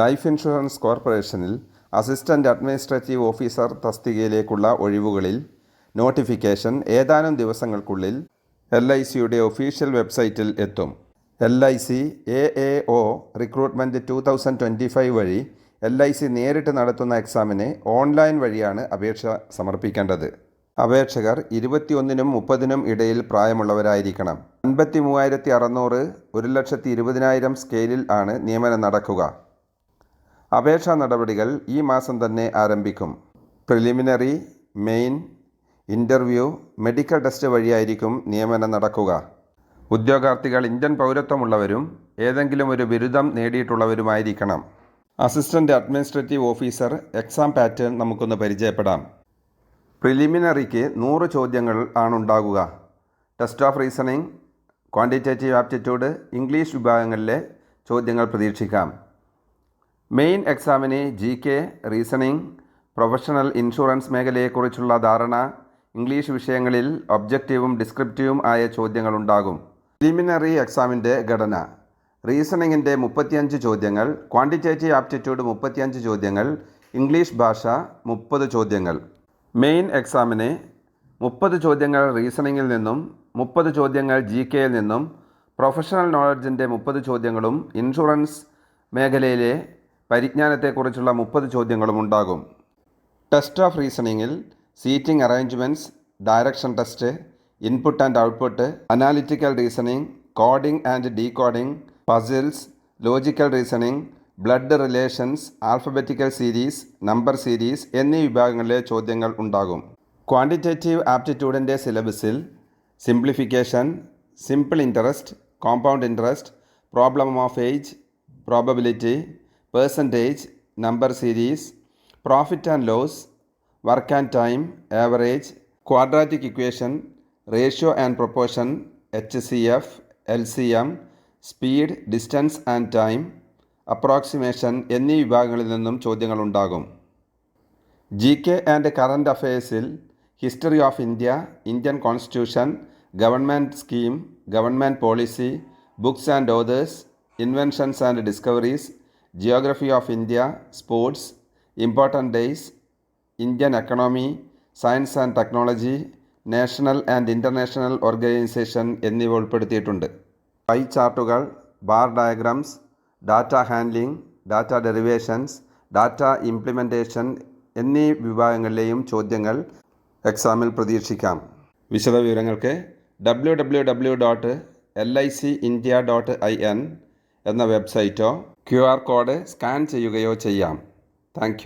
Life insurance കോർപ്പറേഷനിൽ assistant administrative officer തസ്തികയിലേക്കുള്ള ഒഴിവുകളിൽ നോട്ടിഫിക്കേഷൻ ഏതാനും ദിവസങ്ങൾക്കുള്ളിൽ എൽ ഐ സിയുടെ ഒഫീഷ്യൽ വെബ്സൈറ്റിൽ എത്തും. L I C A A O recruitment two thousand twenty five വഴി എൽ ഐ സി നേരിട്ട് നടത്തുന്ന എക്സാമിന് ഓൺലൈൻ വഴിയാണ് അപേക്ഷ സമർപ്പിക്കേണ്ടത്. അപേക്ഷകർ ഇരുപത്തിയൊന്നിനും മുപ്പതിനും ഇടയിൽ പ്രായമുള്ളവരായിരിക്കണം. അൻപത്തി മൂവായിരത്തി അറുന്നൂറ് ഒരു ലക്ഷത്തി ഇരുപതിനായിരം സ്കെയിലിൽ ആണ് നിയമനം നടക്കുക. അപേക്ഷാ നടപടികൾ ഈ മാസം തന്നെ ആരംഭിക്കും. Preliminary main interview medical test വഴിയായിരിക്കും നിയമനം നടക്കുക. ഉദ്യോഗാർത്ഥികൾ ഇന്ത്യൻ പൗരത്വമുള്ളവരും ഏതെങ്കിലും ഒരു ബിരുദം നേടിയിട്ടുള്ളവരുമായിരിക്കണം. Assistant administrative officer exam pattern നമുക്കൊന്ന് പരിചയപ്പെടാം. പ്രിലിമിനറിക്ക് നൂറ് ചോദ്യങ്ങൾ ആണുണ്ടാകുക. Test of reasoning quantitative aptitude English വിഭാഗങ്ങളിലെ ചോദ്യങ്ങൾ പ്രതീക്ഷിക്കാം. മെയിൻ എക്സാമിന് G K reasoning professional insurance മേഖലയെക്കുറിച്ചുള്ള ധാരണ ഇംഗ്ലീഷ് വിഷയങ്ങളിൽ ഒബ്ജക്റ്റീവും ഡിസ്ക്രിപ്റ്റീവും ആയ ചോദ്യങ്ങളുണ്ടാകും. പ്രിലിമിനറി എക്സാമിന്റെ ഘടന. റീസണിങ്ങിന്റെ മുപ്പത്തിയഞ്ച് ചോദ്യങ്ങൾ ക്വാണ്ടിറ്റേറ്റീവ് ആപ്റ്റിറ്റ്യൂഡ് മുപ്പത്തിയഞ്ച് ചോദ്യങ്ങൾ ഇംഗ്ലീഷ് ഭാഷ മുപ്പത് ചോദ്യങ്ങൾ. മെയിൻ എക്സാമിന് മുപ്പത് ചോദ്യങ്ങൾ റീസണിങ്ങിൽ നിന്നും മുപ്പത് ചോദ്യങ്ങൾ ജി കെയിൽ നിന്നും പ്രൊഫഷണൽ നോളജിന്റെ മുപ്പത് ചോദ്യങ്ങളും ഇൻഷുറൻസ് മേഖലയിലെ പരിജ്ഞാനത്തെക്കുറിച്ചുള്ള മുപ്പത് ചോദ്യങ്ങളും ഉണ്ടാകും. Test of റീസണിങ്ങിൽ seating arrangements direction test input and output analytical reasoning coding and decoding puzzles logical reasoning blood relations alphabetical series number series എന്നീ വിഭാഗങ്ങളിലെ ചോദ്യങ്ങൾ ഉണ്ടാകും. ക്വാണ്ടിറ്റേറ്റീവ് ആപ്റ്റിറ്റ്യൂഡിന്റെ സിലബസിൽ simplification simple interest compound interest problem of age probability percentage number series profit and loss work and time average quadratic equation ratio and proportion H C F L C M speed distance and time approximation എന്നീ വിഭാഗങ്ങളിൽ നിന്നും ചോദ്യങ്ങളുണ്ടാകും. G K and current അഫയേഴ്സിൽ history of India Indian constitution government scheme government policy books and authors inventions and discoveries geography of India sports important days Indian economy science and technology national and international organisation എന്നിവ ഉൾപ്പെടുത്തിയിട്ടുണ്ട്. Pie ചാർട്ടുകൾ bar diagrams data handling data derivations data implementation എന്നീ വിഭാഗങ്ങളിലെയും ചോദ്യങ്ങൾ എക്സാമിൽ പ്രതീക്ഷിക്കാം. വിശദവിവരങ്ങൾക്ക് W W W dot L I C India dot I N എന്ന വെബ്സൈറ്റോ ക്യു ആർ കോഡ് സ്കാൻ ചെയ്യുകയോ ചെയ്യാം. താങ്ക്